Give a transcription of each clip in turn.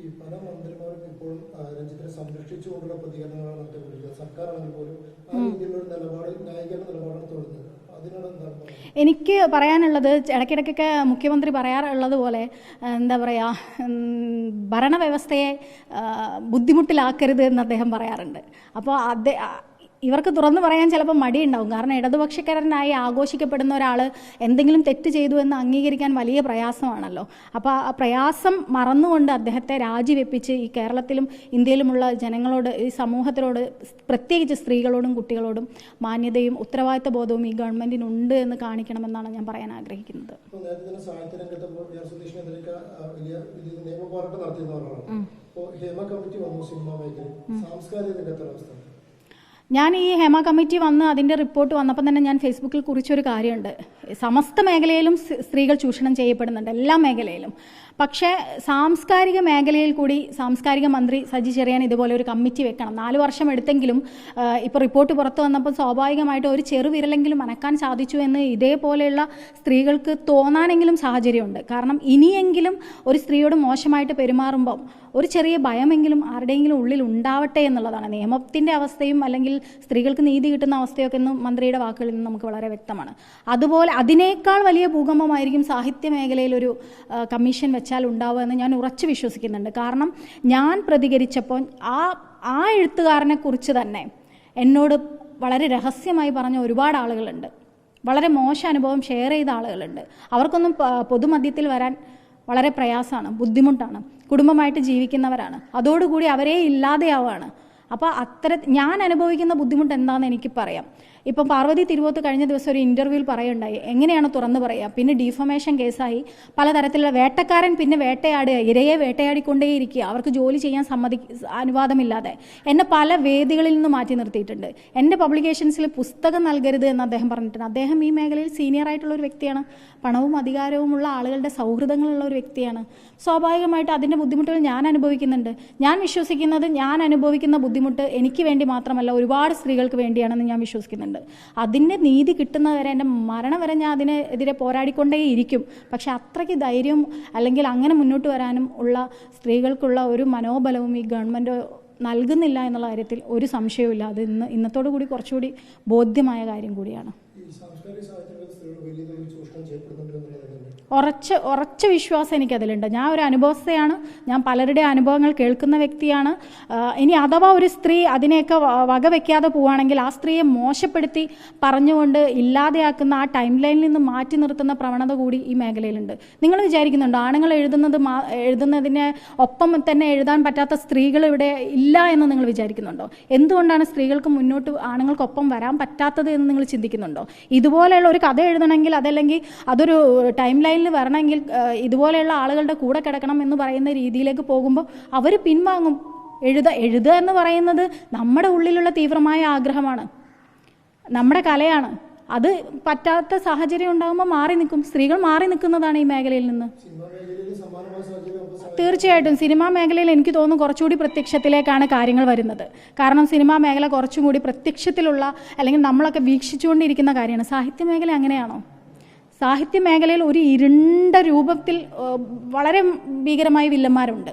ഈ പല മന്ത്രിമാരും ഇപ്പോഴും രഞ്ജിത്തിനെ സംരക്ഷിച്ചുകൊണ്ടുള്ള പ്രതികരണങ്ങളാണ് നടത്തിക്കൊണ്ടിരിക്കുന്നത് സർക്കാരാണെങ്കിൽ പോലും ആ രീതിയിലുള്ള നിലപാട് ന്യായീകരണ നിലപാടാണ് തുടരുന്നത് പറയുന്നത്? എനിക്ക് പറയാനുള്ളത് ഇടയ്ക്കിടയ്ക്കൊക്കെ മുഖ്യമന്ത്രി പറയാറുള്ളത് പോലെ എന്താ പറയുക ഭരണവ്യവസ്ഥയെ ബുദ്ധിമുട്ടിലാക്കരുത് എന്ന് അദ്ദേഹം പറയാറുണ്ട്. അപ്പോൾ അത് ഇവർക്ക് തുറന്നു പറയാൻ ചിലപ്പോൾ മടിയുണ്ടാവും. കാരണം ഇടതുപക്ഷക്കാരനായി ആഘോഷിക്കപ്പെടുന്ന ഒരാൾ എന്തെങ്കിലും തെറ്റ് ചെയ്തു എന്ന് അംഗീകരിക്കാൻ വലിയ പ്രയാസമാണല്ലോ. അപ്പോൾ ആ പ്രയാസം മറന്നുകൊണ്ട് അദ്ദേഹത്തെ രാജിവെപ്പിച്ച് ഈ കേരളത്തിലും ഇന്ത്യയിലുമുള്ള ജനങ്ങളോട് ഈ സമൂഹത്തിനോട് പ്രത്യേകിച്ച് സ്ത്രീകളോടും കുട്ടികളോടും മാന്യതയും ഉത്തരവാദിത്വ ബോധവും ഈ ഗവൺമെന്റിനുണ്ട് എന്ന് കാണിക്കണമെന്നാണ് ഞാൻ പറയാൻ ആഗ്രഹിക്കുന്നത്. ഹേമ കമ്മിറ്റി വന്നു സിനിമ മേഖലയിൽ. സാംസ്കാരിക രംഗത്തെ അവസ്ഥ ഞാൻ ഈ ഹേമ കമ്മിറ്റി വന്ന് അതിന്റെ റിപ്പോർട്ട് വന്നപ്പോൾ തന്നെ ഞാൻ ഫേസ്ബുക്കിൽ കുറിച്ചൊരു കാര്യമുണ്ട്. സമസ്ത മേഖലയിലും സ്ത്രീകൾ ചൂഷണം ചെയ്യപ്പെടുന്നുണ്ട് എല്ലാ മേഖലയിലും. പക്ഷേ സാംസ്കാരിക മേഖലയിൽ കൂടി സാംസ്കാരിക മന്ത്രി സജി ചെറിയാൻ ഇതുപോലെ ഒരു കമ്മിറ്റി വെക്കണം. നാല് വർഷം എടുത്തെങ്കിലും ഇപ്പോൾ റിപ്പോർട്ട് പുറത്തു വന്നപ്പോൾ സ്വാഭാവികമായിട്ട് ഒരു ചെറുവിരലെങ്കിലും അനക്കാൻ സാധിച്ചു എന്ന് ഇതേപോലെയുള്ള സ്ത്രീകൾക്ക് തോന്നാനെങ്കിലും സാഹചര്യമുണ്ട്. കാരണം ഇനിയെങ്കിലും ഒരു സ്ത്രീയോട് മോശമായിട്ട് പെരുമാറുമ്പം ഒരു ചെറിയ ഭയമെങ്കിലും ആരുടെയെങ്കിലും ഉള്ളിൽ ഉണ്ടാവട്ടെ എന്നുള്ളതാണ്. നിയമത്തിന്റെ അവസ്ഥയും അല്ലെങ്കിൽ സ്ത്രീകൾക്ക് നീതി കിട്ടുന്ന അവസ്ഥയൊക്കെ എന്നും മന്ത്രിയുടെ വാക്കുകളിൽ നിന്ന് നമുക്ക് വളരെ വ്യക്തമാണ്. അതുപോലെ അതിനേക്കാൾ വലിയ ഭൂകമ്പമായിരിക്കും സാഹിത്യ മേഖലയിൽ ഒരു കമ്മീഷൻ വെച്ചാൽ ഉണ്ടാവുക എന്ന് ഞാൻ ഉറച്ചു വിശ്വസിക്കുന്നുണ്ട്. കാരണം ഞാൻ പ്രതികരിച്ചപ്പോൾ ആ ആ എഴുത്തുകാരനെ കുറിച്ച് തന്നെ എന്നോട് വളരെ രഹസ്യമായി പറഞ്ഞ ഒരുപാട് ആളുകളുണ്ട്. വളരെ മോശം അനുഭവം ഷെയർ ചെയ്ത ആളുകളുണ്ട്. അവർക്കൊന്നും പൊതുമധ്യത്തിൽ വരാൻ വളരെ പ്രയാസമാണ് ബുദ്ധിമുട്ടാണ് കുടുംബമായിട്ട് ജീവിക്കുന്നവരാണ്. അതോടുകൂടി അവരെ ഇല്ലാതെയാവുകയാണ്. അപ്പോൾ അത്ര ഞാൻ അനുഭവിക്കുന്ന ബുദ്ധിമുട്ട് എന്താണെന്ന് എനിക്ക് പറയാം. ഇപ്പം പാർവതി തിരുവോത്ത് കഴിഞ്ഞ ദിവസം ഒരു ഇന്റർവ്യൂവിൽ പറയുണ്ടായി എങ്ങനെയാണ് തുറന്നു പറയുക പിന്നെ ഡീഫമേഷൻ കേസായി. പലതരത്തിലുള്ള വേട്ടക്കാരൻ പിന്നെ വേട്ടയാടുക ഇരയെ വേട്ടയാടിക്കൊണ്ടേയിരിക്കുക. അവർക്ക് ജോലി ചെയ്യാൻ സമ്മതി അനുവാദമില്ലാതെ. എന്നെ പല വേദികളിൽ നിന്ന് മാറ്റി നിർത്തിയിട്ടുണ്ട്. എന്റെ പബ്ലിക്കേഷൻസിൽ പുസ്തകം നൽകരുത് എന്ന് അദ്ദേഹം പറഞ്ഞിട്ടുണ്ട്. അദ്ദേഹം ഈ മേഖലയിൽ സീനിയർ ആയിട്ടുള്ള ഒരു വ്യക്തിയാണ്. പണവും അധികാരവുമുള്ള ആളുകളുടെ സൗഹൃദങ്ങളുള്ള ഒരു വ്യക്തിയാണ്. സ്വാഭാവികമായിട്ട് അതിന്റെ ബുദ്ധിമുട്ടുകൾ ഞാൻ അനുഭവിക്കുന്നുണ്ട്. ഞാൻ വിശ്വസിക്കുന്നത് ഞാൻ അനുഭവിക്കുന്ന ബുദ്ധിമുട്ട് എനിക്ക് വേണ്ടി മാത്രമല്ല ഒരുപാട് സ്ത്രീകൾക്ക് വേണ്ടിയാണെന്ന് ഞാൻ വിശ്വസിക്കുന്നുണ്ട്. അതിന്റെ നീതി കിട്ടുന്നവരെ എന്റെ മരണം വരെ ഞാൻ അതിനെതിരെ പോരാടിക്കൊണ്ടേ ഇരിക്കും പക്ഷെ അത്രയ്ക്ക് ധൈര്യം അല്ലെങ്കിൽ അങ്ങനെ മുന്നോട്ട് വരാനും ഉള്ള സ്ത്രീകൾക്കുള്ള ഒരു മനോബലവും ഈ ഗവൺമെന്റ് നൽകുന്നില്ല എന്നുള്ള കാര്യത്തിൽ ഒരു സംശയവുമില്ല. അത് ഇന്ന് ഇന്നത്തോടു കൂടി കുറച്ചുകൂടി ബോധ്യമായ കാര്യം കൂടിയാണ്. ഉറച്ച ഉറച്ച വിശ്വാസം എനിക്കതിലുണ്ട്. ഞാൻ ഒരു അനുഭവസ്ഥയാണ്. ഞാൻ പലരുടെ അനുഭവങ്ങൾ കേൾക്കുന്ന വ്യക്തിയാണ്. ഇനി അഥവാ ഒരു സ്ത്രീ അതിനെയൊക്കെ വകവെക്കാതെ പോവുകയാണെങ്കിൽ ആ സ്ത്രീയെ മോശപ്പെടുത്തി പറഞ്ഞുകൊണ്ട് ഇല്ലാതെയാക്കുന്ന ആ ടൈം ലൈനിൽ നിന്ന് മാറ്റി നിർത്തുന്ന പ്രവണത കൂടി ഈ മേഖലയിലുണ്ട്. നിങ്ങൾ വിചാരിക്കുന്നുണ്ടോ? ആണുങ്ങൾ എഴുതുന്നത് എഴുതുന്നതിനെ ഒപ്പം തന്നെ എഴുതാൻ പറ്റാത്ത സ്ത്രീകൾ ഇവിടെ ഇല്ല എന്ന് നിങ്ങൾ വിചാരിക്കുന്നുണ്ടോ? എന്തുകൊണ്ടാണ് സ്ത്രീകൾക്ക് മുന്നോട്ട് ആണുങ്ങൾക്കൊപ്പം വരാൻ പറ്റാത്തത് എന്ന് നിങ്ങൾ ചിന്തിക്കുന്നുണ്ടോ? ഇതുപോലെയുള്ള ഒരു കഥ എഴുതണമെങ്കിൽ അതല്ലെങ്കിൽ അതൊരു ടൈം ലൈനിൽ വരണമെങ്കിൽ ഇതുപോലെയുള്ള ആളുകളുടെ കൂടെ കിടക്കണം എന്ന് പറയുന്ന രീതിയിലേക്ക് പോകുമ്പോൾ അവർ പിൻവാങ്ങും. എഴുത എഴുതുക എന്ന് പറയുന്നത് നമ്മുടെ ഉള്ളിലുള്ള തീവ്രമായ ആഗ്രഹമാണ്. നമ്മുടെ കലയാണ്. അത് പറ്റാത്ത സാഹചര്യം ഉണ്ടാകുമ്പോൾ മാറി നിൽക്കും. സ്ത്രീകൾ മാറി നിൽക്കുന്നതാണ് ഈ മേഖലയിൽ നിന്ന്. തീർച്ചയായിട്ടും സിനിമാ മേഖലയിൽ എനിക്ക് തോന്നുന്നു കുറച്ചുകൂടി പ്രത്യക്ഷത്തിലേക്കാണ് കാര്യങ്ങൾ വരുന്നത്. കാരണം സിനിമാ മേഖല കുറച്ചും കൂടി പ്രത്യക്ഷത്തിലുള്ള അല്ലെങ്കിൽ നമ്മളൊക്കെ വീക്ഷിച്ചുകൊണ്ടിരിക്കുന്ന കാര്യമാണ്. സാഹിത്യ മേഖല അങ്ങനെയാണോ? സാഹിത്യ മേഖലയിൽ ഒരു ഇരുണ്ട രൂപത്തിൽ വളരെ ഭീകരമായ വില്ലന്മാരുണ്ട്.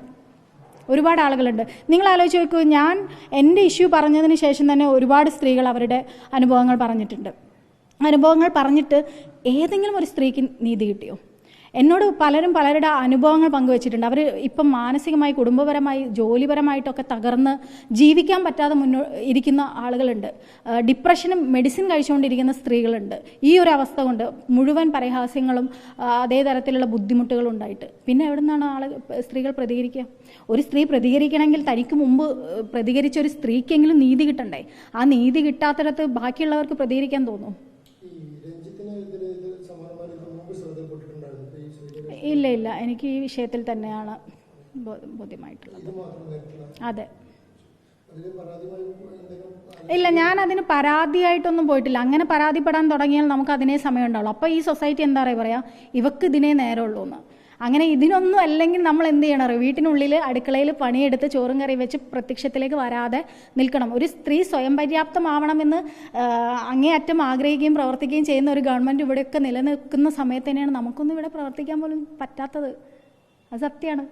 ഒരുപാട് ആളുകളുണ്ട്. നിങ്ങൾ ആലോചിച്ച് നോക്കൂ ഞാൻ എന്റെ ഇഷ്യൂ പറഞ്ഞതിന് ശേഷം തന്നെ ഒരുപാട് സ്ത്രീകൾ അവരുടെ അനുഭവങ്ങൾ പറഞ്ഞിട്ടുണ്ട്. അനുഭവങ്ങൾ പറഞ്ഞിട്ട് ഏതെങ്കിലും ഒരു സ്ത്രീക്ക് നീതി കിട്ടിയോ? എന്നോട് പലരും പലരുടെ അനുഭവങ്ങൾ പങ്കുവച്ചിട്ടുണ്ട്. അവർ ഇപ്പം മാനസികമായി കുടുംബപരമായി ജോലിപരമായിട്ടൊക്കെ തകർന്ന് ജീവിക്കാൻ പറ്റാതെ മുന്നോ ഇരിക്കുന്ന ആളുകളുണ്ട്. ഡിപ്രഷനും മെഡിസിൻ കഴിച്ചുകൊണ്ടിരിക്കുന്ന സ്ത്രീകളുണ്ട്. ഈ ഒരു അവസ്ഥ കൊണ്ട് മുഴുവൻ പരിഹാസ്യങ്ങളും അതേ തരത്തിലുള്ള ബുദ്ധിമുട്ടുകളും ഉണ്ടായിട്ട്. പിന്നെ എവിടെ നിന്നാണ് ആൾ സ്ത്രീകൾ പ്രതികരിക്കുക? ഒരു സ്ത്രീ പ്രതികരിക്കണമെങ്കിൽ തനിക്ക് മുമ്പ് പ്രതികരിച്ച ഒരു സ്ത്രീക്കെങ്കിലും നീതി കിട്ടണ്ടേ? ആ നീതി കിട്ടാത്തിടത്ത് ബാക്കിയുള്ളവർക്ക് പ്രതികരിക്കാൻ തോന്നും. ഇല്ല ഇല്ല. എനിക്ക് ഈ വിഷയത്തിൽ തന്നെയാണ് ബോധ്യമായിട്ടുള്ളത്. അതെ. ഇല്ല ഞാൻ അതിന് പരാതിയായിട്ടൊന്നും പോയിട്ടില്ല. അങ്ങനെ പരാതിപ്പെടാൻ തുടങ്ങിയാൽ നമുക്ക് അതിനേ സമയം ഉണ്ടാവുള്ളൂ അപ്പോൾ ഈ സൊസൈറ്റി എന്താ പറയാ? ഇവക്ക് ഇതിനേ നേരമുള്ളൂ എന്ന് അങ്ങനെ ഇതിനൊന്നും അല്ലെങ്കിൽ നമ്മൾ എന്ത് ചെയ്യണം വീട്ടിനുള്ളിൽ അടുക്കളയിൽ പണിയെടുത്ത് ചോറും കറി വെച്ച് പ്രത്യക്ഷത്തിലേക്ക് വരാതെ നിൽക്കണം. ഒരു സ്ത്രീ സ്വയം പര്യാപ്തമാവണമെന്ന് അങ്ങേയറ്റം ആഗ്രഹിക്കുകയും പ്രവർത്തിക്കുകയും ചെയ്യുന്ന ഒരു ഗവൺമെന്റ് ഇവിടെയൊക്കെ നിലനിൽക്കുന്ന സമയത്ത് തന്നെയാണ് നമുക്കൊന്നും ഇവിടെ പ്രവർത്തിക്കാൻ പോലും പറ്റാത്തത്. അത് സത്യമാണ്.